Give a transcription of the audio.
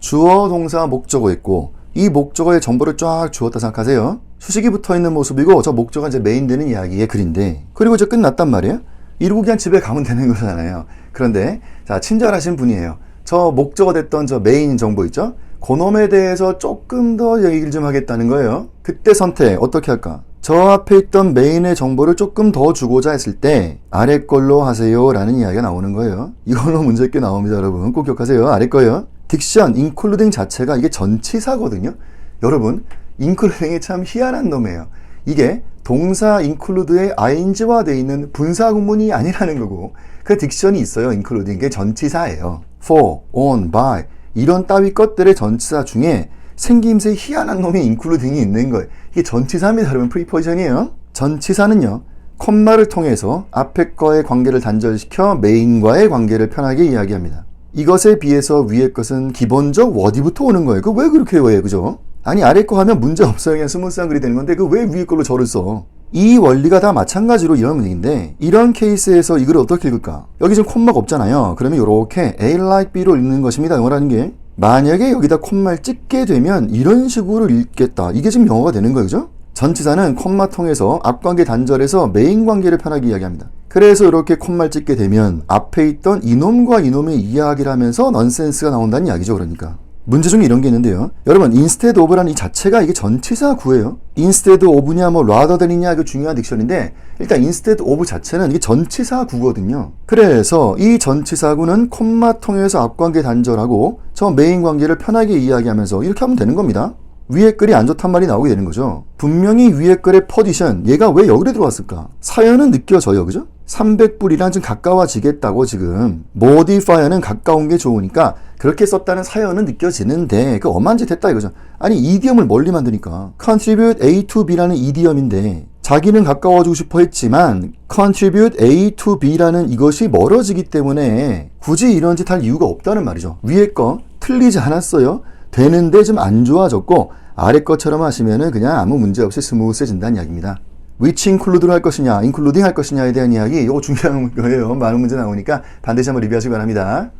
주어, 동사, 목적어 있고 이 목적어의 정보를 쫙 주었다 생각하세요. 수식이 붙어 있는 모습이고 저 목적어가 이제 메인 되는 이야기의 글인데 그리고 이제 끝났단 말이에요. 이러고 그냥 집에 가면 되는 거잖아요. 그런데 자 친절하신 분이에요. 저 목적어 됐던 저 메인 정보 있죠? 그놈에 대해서 조금 더 얘기를 좀 하겠다는 거예요. 그때 선택 어떻게 할까? 저 앞에 있던 메인의 정보를 조금 더 주고자 했을 때 아래 걸로 하세요 라는 이야기가 나오는 거예요. 이걸로 문제 꽤 나옵니다 여러분. 꼭 기억하세요. 아래 거요. 딕션, including 자체가 이게 전치사거든요. 여러분, including이 참 희한한 놈이에요. 이게 동사 include의 ing화 돼 있는 분사 구문이 아니라는 거고 그 딕션이 있어요. including 게 전치사예요. for, on, by 이런 따위 것들의 전치사 중에 생김새 희한한 놈이 including이 있는 거예요. 이게 전치사입니다. 여러분 프리포지션이에요. 전치사는요. 콤마를 통해서 앞에 거의 관계를 단절시켜 메인과의 관계를 편하게 이야기합니다. 이것에 비해서 위의 것은 기본적 워디부터 오는 거예요. 그 왜 그렇게 해, 그죠? 아니 아래 거 하면 문제 없어요. 그냥 스무스한 글이 되는 건데 그 왜 위에 걸로 저를 써? 이 원리가 다 마찬가지로 이런 얘기인데 이런 케이스에서 이걸 어떻게 읽을까? 여기 지금 콤마가 없잖아요. 그러면 이렇게 A like B로 읽는 것입니다. 영어라는 게 만약에 여기다 콤마를 찍게 되면 이런 식으로 읽겠다. 이게 지금 영어가 되는 거예요. 그죠? 전치사는 콤마 통해서 앞관계 단절해서 메인 관계를 편하게 이야기합니다. 그래서 이렇게 콤마를 찍게 되면 앞에 있던 이놈과 이놈의 이야기를 하면서 넌센스가 나온다는 이야기죠. 그러니까. 문제 중에 이런 게 있는데요. 여러분, instead of라는 이 자체가 이게 전치사 구예요. instead of냐 뭐 rather than이냐 이거 중요한 딕션인데 일단 instead of 자체는 이게 전치사 구거든요. 그래서 이 전치사 구는 콤마 통해서 앞관계 단절하고 저 메인 관계를 편하게 이야기하면서 이렇게 하면 되는 겁니다. 위에 글이 안 좋단 말이 나오게 되는 거죠. 분명히 위에 글의 퍼디션, 얘가 왜 여기로 들어왔을까? 사연은 느껴져요, 그죠? 300불이랑 좀 가까워지겠다고 지금. modifier는 가까운 게 좋으니까 그렇게 썼다는 사연은 느껴지는데 그 엄한 짓 했다 이거죠. 아니 이디엄을 멀리 만드니까 contribute A to B라는 이디엄인데 자기는 가까워지고 싶어 했지만 contribute A to B라는 이것이 멀어지기 때문에 굳이 이런 짓 할 이유가 없다는 말이죠. 위에 거 틀리지 않았어요. 되는데 좀 안 좋아졌고 아래 것처럼 하시면은 그냥 아무 문제 없이 스무스해진다는 이야기입니다. Which include로 할 것이냐, including 할 것이냐에 대한 이야기 이거 중요한 거예요. 많은 문제 나오니까 반드시 한번 리뷰하시기 바랍니다.